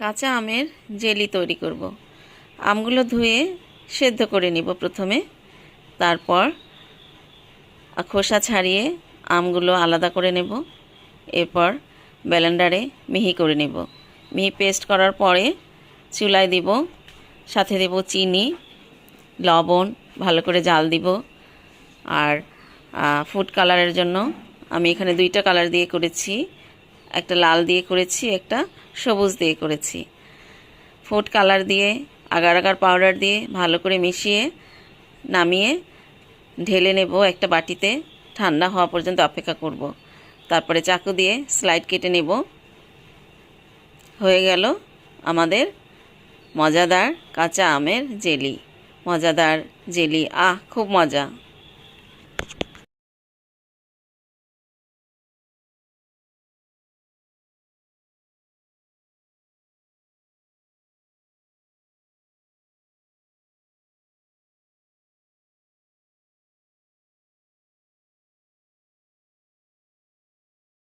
কাঁচা আমের জেলি তৈরি করব। আমগুলো ধুয়ে সেদ্ধ করে নিব প্রথমে। তারপর খোসা ছাড়িয়ে আমগুলো আলাদা করে নেব। এরপর ব্লেন্ডারে মিহি করে নেব। মিহি পেস্ট করার পরে চুলায় দিব, সাথে দেব চিনি, লবণ, ভালো করে জাল দিব। আর ফুড কালারের জন্য আমি এখানে দুইটা কালার দিয়ে করেছি। একটা লাল দিয়ে করেছি, একটা সবুজ দিয়ে করেছি। ফুড কালার দিয়ে, আগার আগার পাউডার দিয়ে ভালো করে মিশিয়ে নামিয়ে ঢেলে নেব একটা বাটিতে। ঠান্ডা হওয়া পর্যন্ত অপেক্ষা করব। তারপরে চাকু দিয়ে স্লাইড কেটে নেব। হয়ে গেল আমাদের মজাদার কাঁচা আমের জেলি। মজাদার জেলি, আহ, খুব মজা।